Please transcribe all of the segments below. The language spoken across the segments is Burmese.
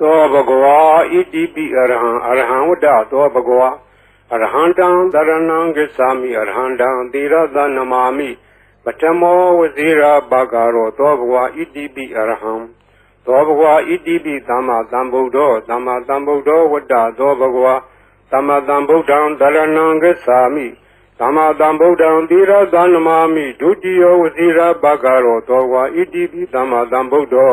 သောဘဂဝါဣတိပိအရဟံအရဟံဝတ္တသောဘဂဝါအရဟံတံတရဏံဂစ္ဆာမိအရဟံတံသီရသနမာမိပထမောဝဇိရာဘာဂရောသောဘဂဝါဣတိပိအရဟံသောဘဂဝါဣတိပိသမ္မာသမ္ဗုဒ္ဓောသမ္မာသမ္ဗုဒ္ဓောဝတ္တသောဘဂဝါသမ္မာသမ္ဗုဒ္ဓံတရဏံဂစ္ဆာမိသမ္မာသမ္ဗုဒ္ဓံသီရသနမာမိဒုတိယဝဇိရာဘာဂရောသောဘဂဝါဣတိပိသမ္မာသမ္ဗုဒ္ဓော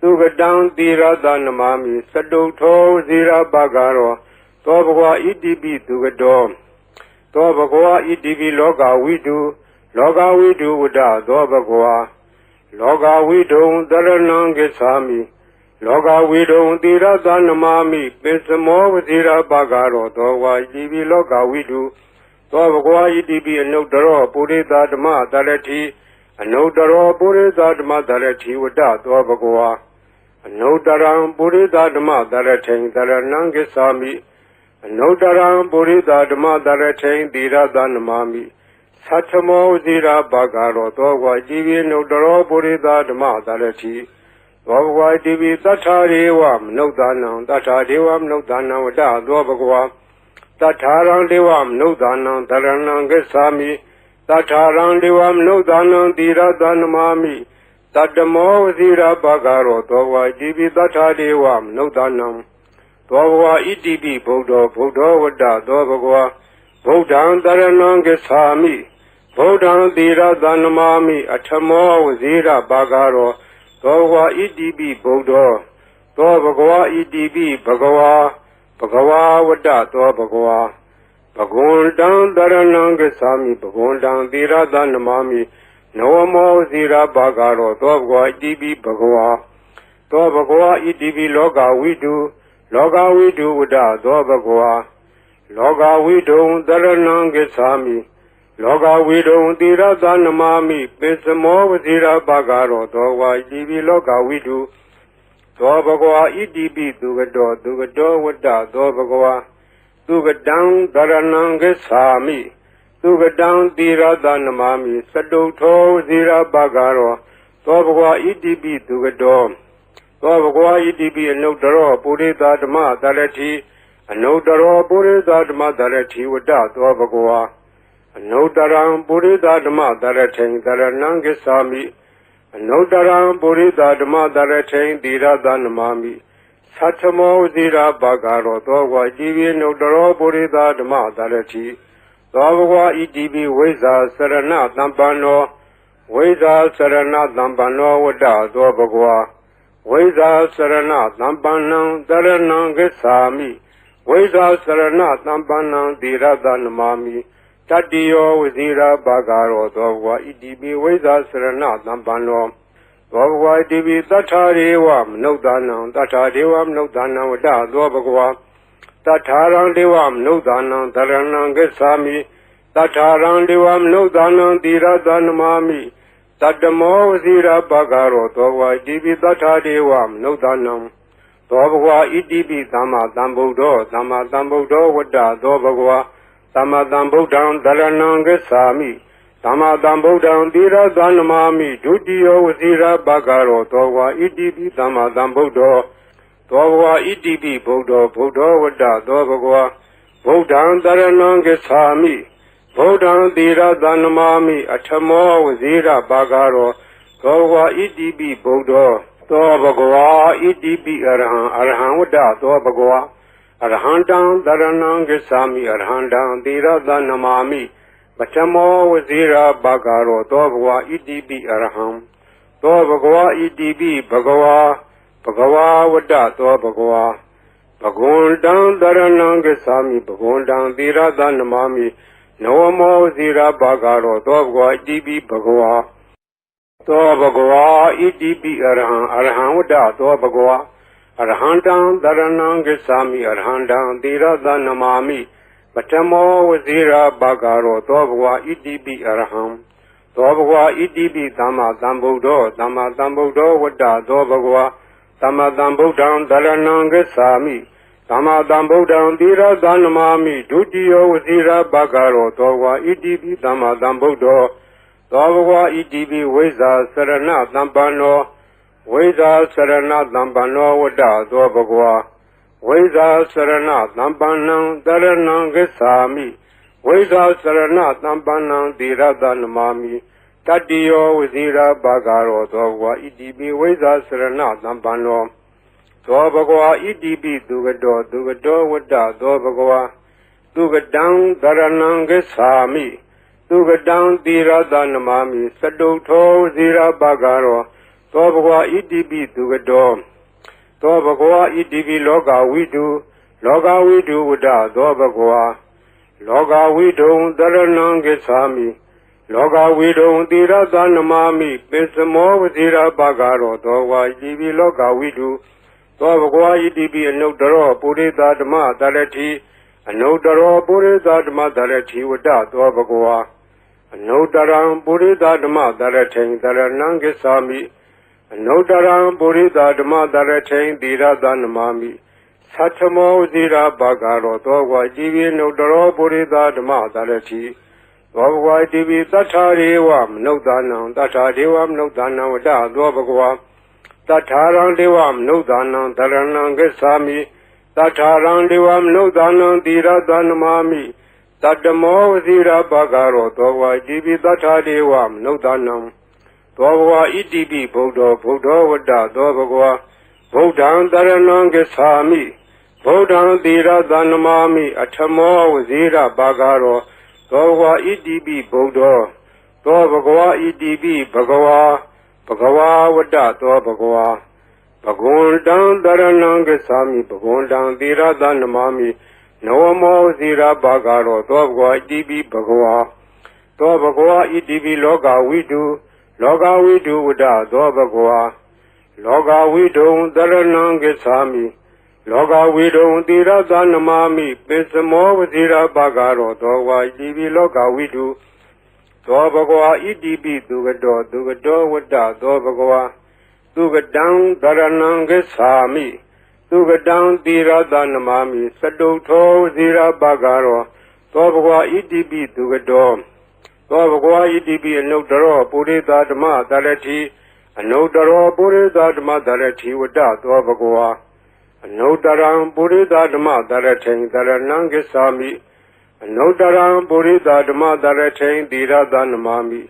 သူကတံတိရသနမမိစတုထောဇိရပကရောသောဘဂဝါဣတိပိသူကတောသောဘဂဝါဣတိပိလောကဝိတုလောကဝိတုဝဒသောဘဂဝါလောကဝိတုံတရဏံကိသာမိလောကဝိတုံတိရသနမမိပိစမောဝဇိရပကရောသောဝါဣတိပိလောကဝိတုသောဘဂဝါဣတိပိအနုတ္တရောပုရိသဓမ္မတရတိအနုတ္တရောပုရိသဓမ္မတရတိဝဒသောဘဂဝါ အနုတ္တရံပုရိသဓမ္မတရထိန်တရဏံကိသာမိအနုတ္တရံပုရိသဓမ္မတရထိန်တိရသနမမိသတ္ထမောဇိရာဘာဂရောသောဘဝကြည်ပြီးနုတ္တရောပုရိသဓမ္မတရထိသောဘဝကြည်ပြီးတထာရေဝမနုဿာနံတထာဒေဝမနုဿာနံဝတ္တသောဘဂဝါတထာရံဒေဝမနုဿာနံတရဏံကိသာမိတထာရံဒေဝမနုဿာနံတိရသနမမိ တတမောဝဇိရပကရောသောဝါဣတိပိတထာဒေဝမနုဿာနံသောဘဝဣတိပိဗုဒ္ဓဗုဒ္ဓဝတ္တသောဘဂဝါဗုဒ္ဓံတရဏံကိသာမိဗုဒ္ဓံတိရသနမမိအထမောဝဇိရပကရောသောဘဝဣတိပိဗုဒ္ဓသောဘဂဝါဣတိပိဘဂဝါဘဂဝါဝတ္တသောဘဂဝါဘဂဝန္တံတရဏံကိသာမိဘဂဝန္တံတိရသနမမိ နဝမောဇိရာဘာဂရောသောဘဂဝါဣတိပိဘဂဝါသောဘဂဝါဣတိပိလောကဝိတုလောကဝိတုဝဒသောဘဂဝါလောကဝိတုံတရဏံကိသာမိလောကဝိတုံတိရသနမမိပိစမောဝဇိရာဘာဂရောသောဘဂဝါဣတိပိလောကဝိတုသောဘဂဝါဣတိပိသူကတောသူကတောဝတ္တသောဘဂဝါသူကတံတရဏံကိသာမိ သူကတံတိရသနမမိစတုထောဇိရပကရောသောဘဂဝါဣတိပိသူကတောသောဘဂဝါဣတိပိအနုတ္တရောပုရိသဓမ္မတရတိအနုတ္တရောပုရိသဓမ္မတရတိဝတ္တသောဘဂဝါအနုတ္တရံပုရိသဓမ္မတရထိန်တရဏံကိသာမိအနုတ္တရံပုရိသဓမ္မတရထိန်တိရသနမမိသတ္ထမောဇိရာပကရောသောဘဂဝါကြည်ပြီးနုတ္တရောပုရိသဓမ္မတရတိ သောဘဂဝါဣတိပိဝိဇာစရဏသံပန္နောဝိဇာစရဏသံပန္နောဝတ္တသောဘဂဝါဝိဇာစရဏသံပန္နံတရဏံကိသာမိဝိဇာစရဏသံပန္နံတိရသနမမိတတ္တိယောဝဇိရာဘာဂရောသောဘဂဝါဣတိပိဝိဇာစရဏသံပန္နောသောဘဂဝါဣတိပိတထာရေဝမနုဿာနံတထာဒေဝမနုဿာနံဝတ္တသောဘဂဝါ တထာရံဒေဝမနုဿာနံတရဏံကိသာမိတထာရံဒေဝမနုဿာနံတိရသနမမိတတမောဝဇိရပကရောသောဘဝဣတိပိတထာဒေဝမနုဿာနံသောဘဂဝဣတိပိသမ္မာသမ္ဗုဒ္ဓောသမ္မာသမ္ဗုဒ္ဓောဝတ္တသောဘဂဝသမ္မာသမ္ဗုဒ္ဓံတရဏံကိသာမိသမ္မာသမ္ဗုဒ္ဓံတိရသနမမိဒုတိယဝဇိရပကရောသောဘဂဝဣတိပိသမ္မာသမ္ဗုဒ္ဓော သောဘဝဣတိပိဗုဒ္ဓဗုဒ္ဓဝတ္တသောဘဂဝဗုဒ္ဓံတရဏံကိသာမိဗုဒ္ဓံတိရသနမမိအထမောဝဇိရပါကရောသောဘဝဣတိပိဗုဒ္ဓသောဘဂဝါဣတိပိအရဟံအရဟံဝတ္တသောဘဂဝါအရဟံတံတရဏံကိသာမိအရဟံတံတိရသနမမိပထမောဝဇိရပါကရောသောဘဂဝါဣတိပိအရဟံသောဘဂဝါဣတိပိဘဂဝါ ဘဂဝါဝတ္တသောဘဂဝါဘဂဝန္တံတရဏံကိသာမိဘဂဝန္တံတိရသနမမိနဝမောဇိရာဘာဂရောသောဘဂဝါဣတိပိဘဂဝါသောဘဂဝါဣတိပိအရဟံအရဟံဝတ္တသောဘဂဝါ အရဟံတံတရဏံဂစ္ဆာမိအရဟံတံသီရသနမာမိပထမောဝဇိရာဘာဂရောသောဘဂဝါဣတိပိအရဟံသောဘဂဝါဣတိပိသမ္မာသမ္ဗုဒ္ဓောသမ္မာသမ္ဗုဒ္ဓောဝတ္တသောဘဂဝါ သမ္မာသမ္ဗုဒ္ဓံတရဏံဂစ္ဆာမိသမ္မာသမ္ဗုဒ္ဓံသီရသနမာမိဒုတိယဝဇိရာဘာဂရောသောဘဂဝါဣတိပိသမ္မာသမ္ဗုဒ္ဓောသောဘဂဝါဣတိပိဝိဇ္ဇာစရဏသမ္ပန္နောဝိဇာစရဏသံပန္နောဝတ္တသောဘဂဝါဝိဇာစရဏသံပန္နံတရဏံဂစ္ဆာမိဝိဇာစရဏသံပန္နံသီရသနမာမိ တတ္တိယောဝဇိရာဘာဂရောသောဘဂဝါဣတိပိဝိဇာစရဏသံပန္နောသောဘဂဝါဣတိပိသူကတောသူကတောဝတ္တသောဘဂဝါသူကတံတရဏံဂစ္ဆာမိသူကတံသီရသနမာမိစတုထောဝဇိရာဘာဂရောသောဘဂဝါဣတိပိသူကတော်သောဘဂဝါဣတိပိလောကဝိတုလောကဝိတုဝဒသောဘဂဝါလောကဝိတုံတရဏံကိသာမိ လောကဝိတုံတိရသနမမိပိစမောဝတိရပါကရောသောဝါဣတိပိလောကဝိတုသောဘဂဝါဣတိပိအနုတ္တရောပုရိသဓမ္မတရတိအနုတ္တရောပုရိသဓမ္မတရတိဝဒသောဘဂဝါအနုတ္တရံပုရိသဓမ္မတရထိန်တရဏံကိသာမိအနုတ္တရံပုရိသဓမ္မတရထိန်သီရသနမာမိသတ္ထမောဇိရာဘာဂရောသောဝါကြည်ပြီးနုတ္တရောပုရိသဓမ္မတရတိ သောဘဂဝါကြည်ပြီးတထာရေဝမနုဿာနံတထာဒေဝမနုဿာနံဝတ္တသောဘဂဝါတထာရံဒေဝမနုဿာနံတရဏံဂစ္ဆာမိတထာရံဒေဝမနုဿာနံသီရသနမာမိတတ္တမောဇိရာဘာဂရောသောဝါကြည်ပြီးတထာဒေဝမနုဿာနံသောဘဝဣတိပိဗုဒ္ဓဗုဒ္ဓဝတ္တသောဘဂဝါဗုဒ္ဓံတရဏံဂစ္ဆာမိဗုဒ္ဓံသီရသနမာမိအထမောဝဇိရဘာဂရော သောဘဂဝါဣတိပိဗုဒ္ဓသောဘဂဝါဣတိပိဘဂဝါဘဂဝါဝတ္တသောဘဂဝါဘဂဝန္တံတရဏံဂစ္ဆာမိဘဂဝန္တံသီရသနမာမိနောမောဇိရဘာဂရောသောဘဂဝါဣတိပိဘဂဝါသောဘဂဝါဣတိပိလောကဝိတုလောကဝိတုဝဒသောဘဂဝါလောကဝိတုံတရဏံဂစ္ဆာမိ လောကဝိတုံတိရသနမာမိပိစမောဝဇိရဘာဂရောသောဝါဣတိပိလောကဝိတုသောဘဂဝါဣတိပိသူကတောသူကတောဝတ္တသောဘဂဝါသူကတံတရဏံဂစ္ဆာမိသူကတံတိရသနမာမိစတုထောဝဇိရဘာဂရောသောဘဂဝါဣတိပိသူကတောသောဘဂဝါဣတိပိအနုတ္တရောပုရိသဓမ္မတရတိအနုတ္တရောပုရိသဓမ္မတရတိဝတ္တသောဘဂဝါ အနုတ္တရံပုရိသဓမ္မတရထိန်တရဏံဂစ္ဆာမိအနုတ္တရံပုရိသဓမ္မတရထိန်သီရသနမာမိ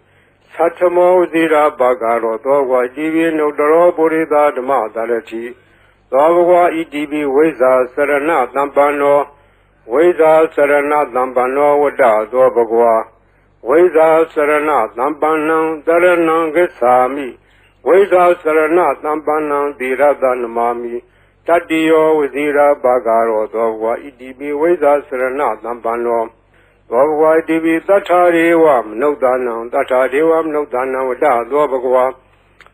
သတ္ထမောဇိရာဘာဂရောသောဘဂဝါကြည်ပြီးနုတ္တရောပုရိသဓမ္မတရတိသောဘဂဝါဣတိပိဝိဇ္ဇာစရဏသံပန္နောဝိဇ္ဇာစရဏသံပန္နောဝတ္တသောဘဂဝါဝိဇာစရဏသံပန္နံတရဏံဂစ္ဆာမိဝိဇာစရဏသံပန္နံသီရသနမာမိ တတ္တိယောဝဇိရာဘာဂရောသောဘဝဣတိပိဝိဇာစရဏသံပန္နောသောဘဝဣတိပိတထာရေဝမနုဿာနံတထာဒေဝမနုဿာနံဝတ္တသောဘဂဝါ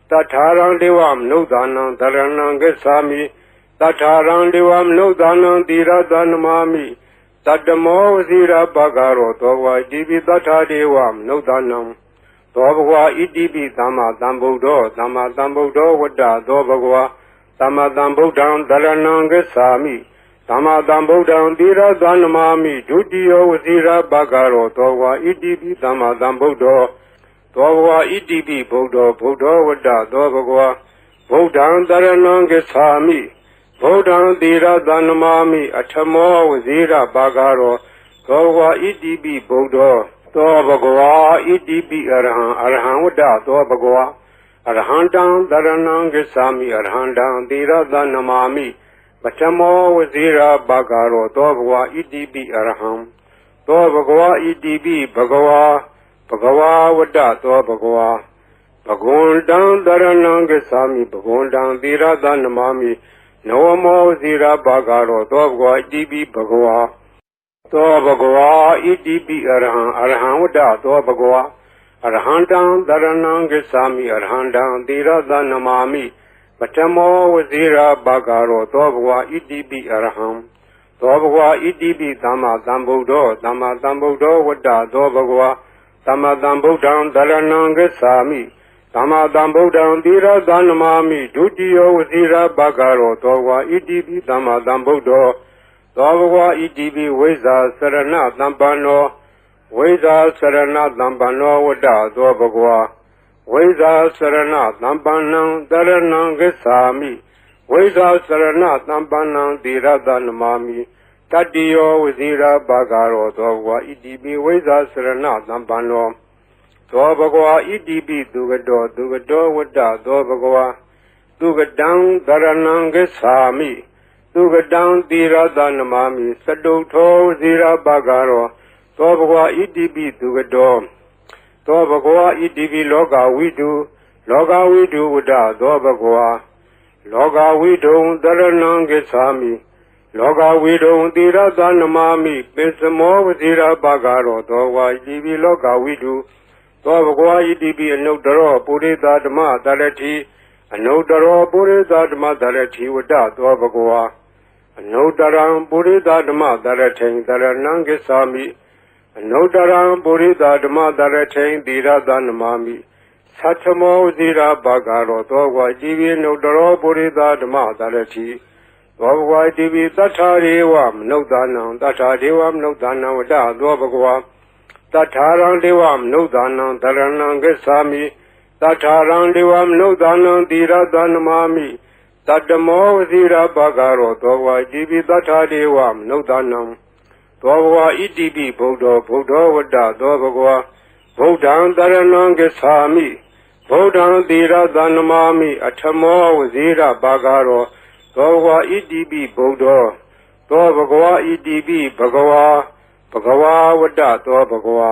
တထာရံဒေဝမနုဿာနံတရဏံဂစ္ဆာမိတထာရံဒေဝမနုဿာနံသီရသနမာမိတတ္တမောဝစီရပကရောသောဘဝဣတိပိတထာဒေဝမနုဿာနံသောဘဂဝါဣတိပိသမ္မာသမ္ဗုဒ္ဓောသမ္မာသမ္ဗုဒ္ဓောဝတ္တသောဘဂဝါ သမ္မာသမ္ဗုဒ္ဓံဒရဏံဂစ္ဆာမိသမ္မာသမ္ဗုဒ္ဓံသီရသနမာမိဒုတိယဝစီရပကရောသောဘဂဝါဣတိပိသမ္မာသမ္ဗုဒ္ဓောသောဘဂဝါဣတိပိဗုဒ္ဓောဗုဒ္ဓောဝတ္တသောဘဂဝါဗုဒ္ဓံတရဏံဂစ္ဆာမိဗုဒ္ဓံသီရသနမာမိအထမောဝဇိရပါကရောသောဘဂဝါဣတိပိဗုဒ္ဓောသောဘဂဝါဣတိပိအရဟံအရဟံဝတ္တသောဘဂဝါ အရဟံတံတရဏံဂစ္ဆာမိအရဟံတံသီရသနမာမိပထမောဝဇိရပါကရောသောဘဂဝါဣတိပိအရဟံသောဘဂဝါဣတိပိဘဂဝါဘဂဝါဝတ္တသောဘဂဝါဘဂဝန္တံတရဏံဂစ္ဆာမိဘဂဝန္တံသီရသနမာမိနဝမောဇိရဘာဂရောသောဘဂဝါဣတိပိဘဂဝါသောဘဂဝါဣတိပိအရဟံအရဟံဝတ္တသောဘဂဝါ အရဟံတံတရဏံဂစ္ဆာမိအရဟံတံသီရသနမာမိပထမောဝဇိရာဘာဂရောသောဘဂဝါဣတိပိအရဟံသောဘဂဝါဣတိပိသမ္မာသမ္ဗုဒ္ဓောသမ္မာသမ္ဗုဒ္ဓောဝတ္တသောဘဂဝါသမ္မာသမ္ဗုဒ္ဓံတရဏံဂစ္ဆာမိသမ္မာသမ္ဗုဒ္ဓံသီရသနမာမိဒုတိယဝဇိရာဘာဂရောသောဘဂဝါဣတိပိသမ္မာသမ္ဗုဒ္ဓောသောဘဂဝါဣတိပိဝိဇ္ဇာစရဏသံပန္နော ဝိဇ္ဇာစရဏသံပန္နောဝတ္တသောဘဂဝါဝိဇ္ဇာစရဏသံပန္နံတရဏံဂစ္ဆာမိဝိဇ္ဇာစရဏသံပန္နံသီရသနမာမိတတ္တိယောဝဇိရာဘာဂရောသောဘဂဝါဣတိပိဝိဇ္ဇာစရဏသံပန္နောသောဘဂဝါဣတိပိသူကတောသူကတောဝတ္တသောဘဂဝါသူကတံတရဏံဂစ္ဆာမိသူကတံသီရသနမာမိစတုထောဝဇိရာဘာဂရော သောဘဂဝါဣတိပိသူကတောသောဘဂဝါဣတိပိလောကဝိတုလောကဝိတုဝတ္တသောဘဂဝါလောကဝိတုံတရဏံဂစ္ဆာမိလောကဝိတုံသီရသနမာမိပိစမောဝဇိရာဘာဂရောသောဝါဣတိပိလောကဝိတုသောဘဂဝါဣတိပိအနုတ္တရောပုရိသဓမ္မတရတိအနုတ္တရောပုရိသဓမ္မတရတိဝတ္တသောဘဂဝါအနုတ္တရံပုရိသဓမ္မတရထိန်တရဏံဂစ္ဆာမိ အနုတ္တရံပုရိသဓမ္မတရထိန်သီရသနမာမိသတ္ထမောဇိရာဘာဂရောသောဝါဣတိပိအနုတ္တရောပုရိသဓမ္မတရတိသောဘဂဝါတိပိသတ္ထာရေဝမနုဿာနံတတ္ထာဒေဝမနုဿာနံဝတ္တသောဘဂဝါတတ္ထာရံဒေဝမနုဿာနံတရဏံဂစ္ဆာမိတတ္ထာရံဒေဝမနုဿာနံတိရသနမာမိတတ္တမောဝဇိရာဘဂရောသောဘဂဝါတိပိတတ္ထာဒေဝမနုဿာနံ သောဘဂဝါဣတိပိဗုဒ္ဓောဗုဒ္ဓောဝတ္တသောဘဂဝါဗုဒ္ဓံတရဏံဂစ္ဆာမိဗုဒ္ဓံတိရသနမာမိအထမောဝဇိရာဘဂရောသောဘဂဝါဣတိပိဗုဒ္ဓောသောဘဂဝါဣတိပိဘဂဝါဘဂဝါဝတ္တသောဘဂဝါ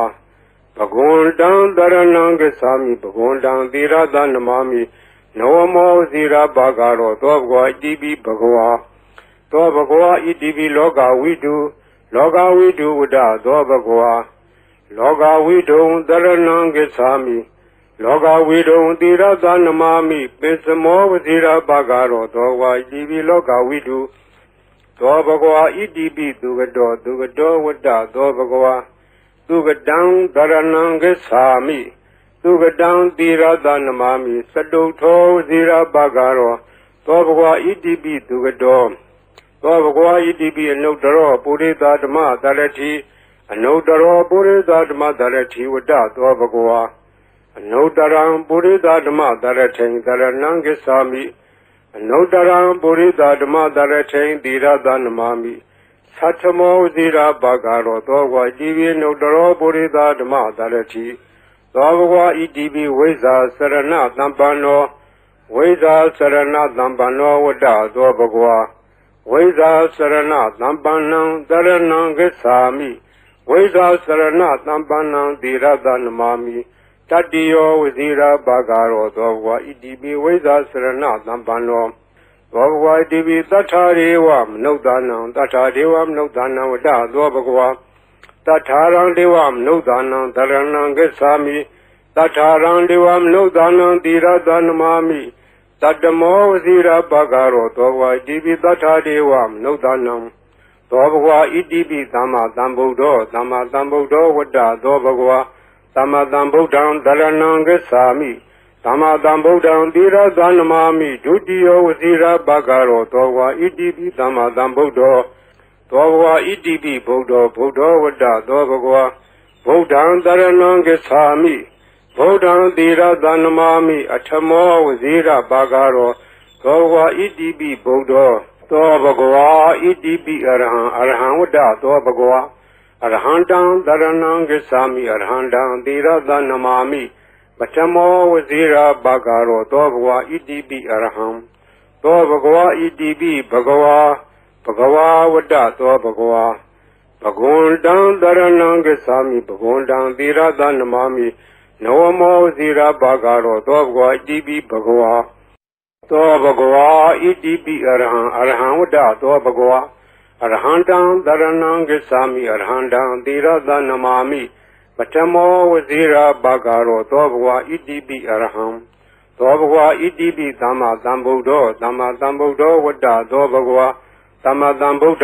ဘဂဝန္တံတရဏံဂစ္ဆာမိဘဂဝန္တံသီရသနမမိနဝမောဇိရာဘာဂရောသောဘဂဝါဣတိပိဘဂဝါသောဘဂဝါဣတိပိလောကဝိတု လောကဝိတုဝတ္တသောဘဂဝါလောကဝိတုံတရဏံဂစ္ဆာမိလောကဝိတုံသီရသနမမိပိစမောဝဇိရာဘာဂရောသောဝါဣတိပိလောကဝိတုသောဘဂဝါဣတိပိသူကတောသူကတောဝတ္တသောဘဂဝါသူကတံဒရဏံဂစ္ဆာမိသူကတံသီရသနမမိစတုထောဇိရာဘဂရောသောဘဂဝါဣတိပိသူကတော သောဘဂဝါဣတိပိအနုတ္တရောပုရိသဓမ္မတရတိအနုတ္တရောပုရိသဓမ္မတရတိဝတ္တသောဘဂဝါအနုတ္တရံပုရိသဓမ္မတရထိန်တရဏံဂစ္ဆာမိအနုတ္တရံပုရိသဓမ္မတရထိန်သီရသနမမိသတ္ထမောဇိရာဘာဂရောသောဝါဣတိပိနုတ္တရောပုရိသဓမ္မတရတိသောဘဂဝါဣတိပိဝိဇ္ဇာစရဏသံပန္နောဝိဇ္ဇာစရဏသံပန္နောဝတ္တသောဘဂဝါ ဝိဇ္ဇာစရဏသံပန္နံတရဏံဂစ္ဆာမိဝိဇ္ဇာစရဏသံပန္နံသီရသနမမိတတ္တိယောဝဇိရာဘာဂရောသောဘဝဣတိပိဝိဇ္ဇာစရဏသံပန္နောသောဘဝဣတိပိတတ္ထာရေဝမနုဿာနံတတ္ထာဒေဝမနုဿာနံဝတ္တသောဘဂဝါတတ္ထာရံဒေဝမနုဿာနံတရဏံဂစ္ဆာမိတတ္ထာရံဒေဝမနုဿာနံတိရသနမာမိ တတ္တမောဝဇိရာဘာဂရောသောဘဝဣတိပိတတ္ထာဒေဝမနုဿာနံသောဘဂဝါဣတိပိသမ္မာသမ္ဗုဒ္ဓောသမ္မာသမ္ဗုဒ္ဓောဝတ္တသောဘဂဝါသမ္မာသမ္ဗုဒ္ဓံဒရဏံဂစ္ဆာမိသမ္မာသမ္ဗုဒ္ဓံသီရသနမာမိဒုတိယဝစီရာဘဂရောသောဝါဣတိပိသမ္မာသမ္ဗုဒ္ဓောသောဝါဣတိပိဗုဒ္ဓောဗုဒ္ဓောဝတ္တသောဘဂဝါဗုဒ္ဓံတရဏံဂစ္ဆာမိ ဗုဒ္ဓံသီရသနမာမိအထမောဝစီရာဘဂရောသောဝါဣတိပိဗုဒ္ဓောသောဘဂဝါဣတိပိအရဟံအရဟံဝတ္တသောဘဂဝါအရဟံတံတရဏံဂစ္ဆာမိအရဟံတံသီရသနမာမိပထမောဝဇိရာဘဂရောသောဘဂဝါဣတိပိအရဟံသောဘဂဝါဣတိပိဘဂဝါဘဂဝါဝတ္တသောဘဂဝါဘဂဝန္တံတရဏံဂစ္ဆာမိဘဂဝန္တံသီရသနမာမိ နဝမောဇိရာဘဂရောသောဘဂဝါဣတိပိဘဂဝါသောဘဂဝါဣတိပိအရဟံအရဟံဝတ္တသောဘဂဝါအရဟံတံတရဏံဂစ္ဆာမိအရဟံတံသီရသနမာမိပထမောဝဇိရာဘာဂရောသောဘဝဣတိပိအရဟံသောဘဂဝါဣတိပိသမ္မာသမ္ဗုဒ္ဓောသမ္မာသမ္ဗုဒ္ဓောဝတ္တသောဘဂဝါသမ္မာသမ္ဗုဒ္ဓ